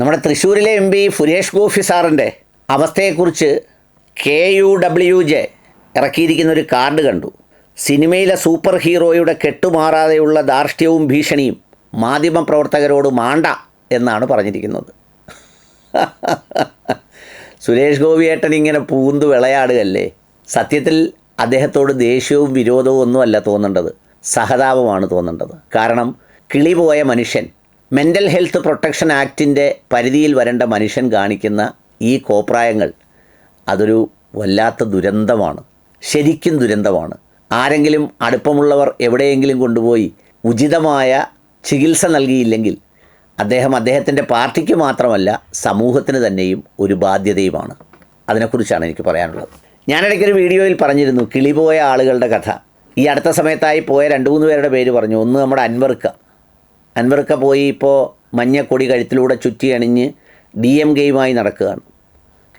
നമ്മുടെ തൃശ്ശൂരിലെ M P Suresh Gopi സാറിന്റെ അവസ്ഥയെക്കുറിച്ച് കെ യു ഡബ്ല്യു ജെ ഇറക്കിയിരിക്കുന്ന ഒരു കാർഡ് കണ്ടു. സിനിമയിലെ സൂപ്പർ ഹീറോയുടെ കെട്ടുമാറാതെയുള്ള ധാർഷ്ട്യവും ഭീഷണിയും മാധ്യമ പ്രവർത്തകരോട് മാണ്ട എന്നാണ് പറഞ്ഞിരിക്കുന്നത്. സുരേഷ് ഗോപിയേട്ടൻ ഇങ്ങനെ പൂന്തു വിളയാടുകയല്ലേ? സത്യത്തിൽ അദ്ദേഹത്തോട് ദേഷ്യവും വിരോധവും ഒന്നുമല്ല തോന്നേണ്ടത്. സഹതാപമാണ് തോന്നേണ്ടത്. കാരണം കിളി പോയ മനുഷ്യൻ മെന്റൽ ഹെൽത്ത് പ്രൊട്ടക്ഷൻ ആക്ടിന്റെ പരിധിയിൽ വരേണ്ട മനുഷ്യൻ കാണിക്കുന്ന ഈ കോപ്രായങ്ങൾ അതൊരു വല്ലാത്ത ദുരന്തമാണ്. ശരിക്കും ദുരന്തമാണ്. ആരെങ്കിലും അടുപ്പമുള്ളവർ എവിടെയെങ്കിലും കൊണ്ടുപോയി ഉചിതമായ ചികിത്സ നൽകിയില്ലെങ്കിൽ അദ്ദേഹം അദ്ദേഹത്തിന്റെ പാർട്ടിക്ക് മാത്രമല്ല സമൂഹത്തിന് തന്നെയും ഒരു ബാധ്യതയുമാണ്. അതിനെക്കുറിച്ചാണ് എനിക്ക് പറയാനുള്ളത്. ഞാനിടയ്ക്കൊരു വീഡിയോയിൽ പറഞ്ഞിരുന്നു കിളിപോയ ആളുകളുടെ കഥ. ഈ അടുത്ത സമയത്തായി പോയ രണ്ട് മൂന്ന് പേരുടെ പേര് പറഞ്ഞു. ഒന്ന് നമ്മുടെ അൻവർക്ക. അൻവർക്ക പോയി ഇപ്പോൾ മഞ്ഞക്കൊടി കഴുത്തിലൂടെ ചുറ്റി അണിഞ്ഞ് ഡി എം കെയുമായി നടക്കുകയാണ്.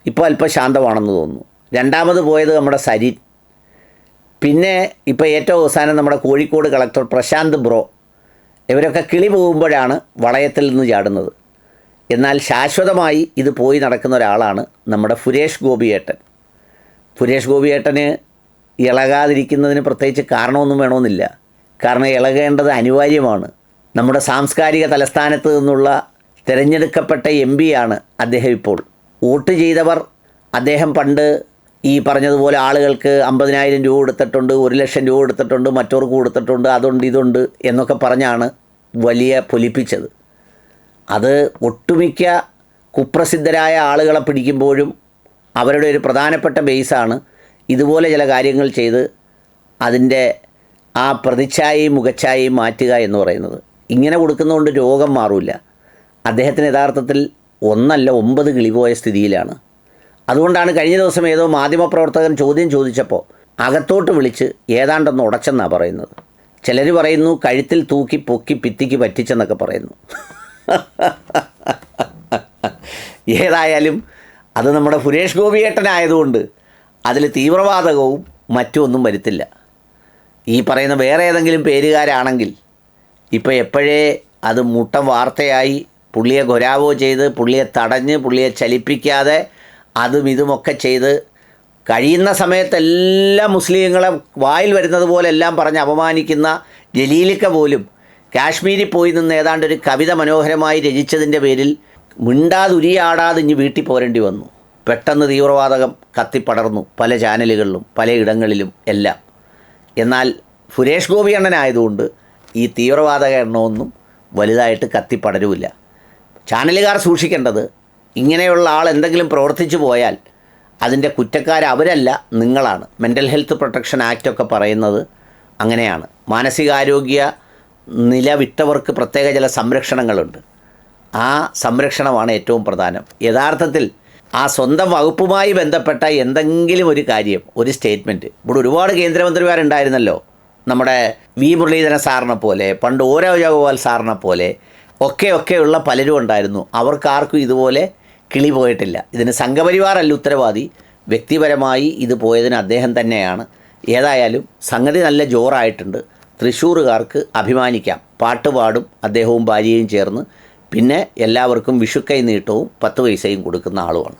ഇപ്പോൾ അല്പം ശാന്തമാണെന്ന് തോന്നുന്നു. രണ്ടാമത് പോയത് നമ്മുടെ സരിൻ. പിന്നെ ഇപ്പോൾ ഏറ്റവും അവസാനം നമ്മുടെ കോഴിക്കോട് കളക്ടർ പ്രശാന്ത് ബ്രോ. ഇവരൊക്കെ കിളി പോകുമ്പോഴാണ് വളയത്തിൽ നിന്ന് ചാടുന്നത്. എന്നാൽ ശാശ്വതമായി ഇത് പോയി നടക്കുന്ന ഒരാളാണ് നമ്മുടെ സുരേഷ് ഗോപിയേട്ടൻ. സുരേഷ് ഗോപിയേട്ടന് ഇളകാതിരിക്കുന്നതിന് പ്രത്യേകിച്ച് കാരണമൊന്നും വേണമെന്നില്ല. കാരണം ഇളകേണ്ടത് അനിവാര്യമാണ്. നമ്മുടെ സാംസ്കാരിക തലസ്ഥാനത്ത് നിന്നുള്ള തിരഞ്ഞെടുക്കപ്പെട്ട എം ആണ് അദ്ദേഹം ഇപ്പോൾ. വോട്ട് ചെയ്തവർ അദ്ദേഹം പണ്ട് ഈ പറഞ്ഞതുപോലെ ആളുകൾക്ക് അമ്പതിനായിരം രൂപ കൊടുത്തിട്ടുണ്ട് ഒരു ലക്ഷം രൂപ കൊടുത്തിട്ടുണ്ട് മറ്റവർക്ക് കൊടുത്തിട്ടുണ്ട് അതുണ്ട് ഇതുണ്ട് എന്നൊക്കെ പറഞ്ഞാണ് വലിയ പൊലിപ്പിച്ചത്. അത് ഒട്ടുമിക്ക കുപ്രസിദ്ധരായ ആളുകളെ പിടിക്കുമ്പോഴും അവരുടെ ഒരു പ്രധാനപ്പെട്ട ബേസാണ് ഇതുപോലെ ചില കാര്യങ്ങൾ ചെയ്ത് അതിന്റെ ആ പ്രതിച്ഛായയും മുഖച്ഛായയും മാറ്റുക എന്ന് പറയുന്നത്. ഇങ്ങനെ കൊടുക്കുന്നതുകൊണ്ട് രോഗം മാറില്ല അദ്ദേഹത്തിന് യഥാർത്ഥത്തിൽ ഒന്നല്ല ഒമ്പത് കിളിപോയ സ്ഥിതിയിലാണ്. അതുകൊണ്ടാണ് കഴിഞ്ഞ ദിവസം ഏതോ മാധ്യമപ്രവർത്തകൻ ചോദ്യം ചോദിച്ചപ്പോൾ അകത്തോട്ട് വിളിച്ച് ഏതാണ്ടൊന്ന് ഉടച്ചെന്നാണ് പറയുന്നത്. ചിലർ പറയുന്നു കഴുത്തിൽ തൂക്കി പൊക്കി പിത്തിക്ക് പറ്റിച്ചെന്നൊക്കെ പറയുന്നു. ഏതായാലും അത് നമ്മുടെ സുരേഷ് ഗോപിയേട്ടനായതുകൊണ്ട് അതിൽ തീവ്രവാദകവും മറ്റൊന്നും വരുത്തില്ല. ഈ പറയുന്ന വേറെ ഏതെങ്കിലും പേരുകാരാണെങ്കിൽ ഇപ്പോൾ എപ്പോഴേ അത് മുട്ട വാർത്തയായി പുള്ളിയെ ഗൊരാവോ ചെയ്ത് പുള്ളിയെ തടഞ്ഞ് പുള്ളിയെ ചലിപ്പിക്കാതെ അതും ഇതുമൊക്കെ ചെയ്ത് കഴിയുന്ന സമയത്തെല്ലാം മുസ്ലിങ്ങളെ വായിൽ വരുന്നത് പോലെ എല്ലാം പറഞ്ഞ് അപമാനിക്കുന്ന ജലീലിക്ക പോലും കാശ്മീരിൽ പോയി നിന്ന് ഏതാണ്ട് ഒരു കവിത മനോഹരമായി രചിച്ചതിന്റെ പേരിൽ മിണ്ടാതുരിയാടാതെ ഇനി വീട്ടിൽ പോരേണ്ടി വന്നു. പെട്ടെന്ന് തീവ്രവാദകം കത്തിപ്പടർന്നു പല ചാനലുകളിലും പല ഇടങ്ങളിലും എല്ലാം. എന്നാൽ സുരേഷ് ഗോപി അണ്ണനായതുകൊണ്ട് ഈ തീവ്രവാദക എണ്ണമൊന്നും വലുതായിട്ട് കത്തിപ്പടരുമില്ല. ചാനലുകാർ സൂക്ഷിക്കേണ്ടത് ഇങ്ങനെയുള്ള ആൾ എന്തെങ്കിലും പ്രവർത്തിച്ചു പോയാൽ അതിന്റെ കുറ്റക്കാർ അവരല്ല നിങ്ങളാണ്. മെന്റൽ ഹെൽത്ത് പ്രൊട്ടക്ഷൻ ആക്റ്റ് ഒക്കെ പറയുന്നത് അങ്ങനെയാണ്. മാനസികാരോഗ്യ നില വിട്ടവർക്ക് പ്രത്യേക ചില സംരക്ഷണങ്ങളുണ്ട്. ആ സംരക്ഷണമാണ് ഏറ്റവും പ്രധാനം. യഥാർത്ഥത്തിൽ ആ സ്വന്തം വകുപ്പുമായി ബന്ധപ്പെട്ട എന്തെങ്കിലും ഒരു കാര്യം ഒരു സ്റ്റേറ്റ്മെന്റ്. ഇവിടെ ഒരുപാട് കേന്ദ്രമന്ത്രിമാരുണ്ടായിരുന്നല്ലോ. നമ്മുടെ വി മുരളീധരൻ സാറിനെ പോലെ പണ്ട് ഓരോ ജഗോപാൽ സാറിനെ പോലെ ഒക്കെ ഒക്കെയുള്ള പലരും ഉണ്ടായിരുന്നു. അവർക്കാർക്കും ഇതുപോലെ കിളി പോയിട്ടില്ല. ഇതിന് സംഘപരിവാറല്ല ഉത്തരവാദി. വ്യക്തിപരമായി ഇത് പോയതിന് അദ്ദേഹം തന്നെയാണ്. ഏതായാലും സംഗതി നല്ല ജോറായിട്ടുണ്ട്. തൃശ്ശൂറുകാർക്ക് അഭിമാനിക്കാം. പാട്ടുപാടും അദ്ദേഹവും ഭാര്യയും ചേർന്ന്. പിന്നെ എല്ലാവർക്കും വിഷുക്കൈ നീട്ടവും പത്ത് പൈസയും കൊടുക്കുന്ന ആളുമാണ്.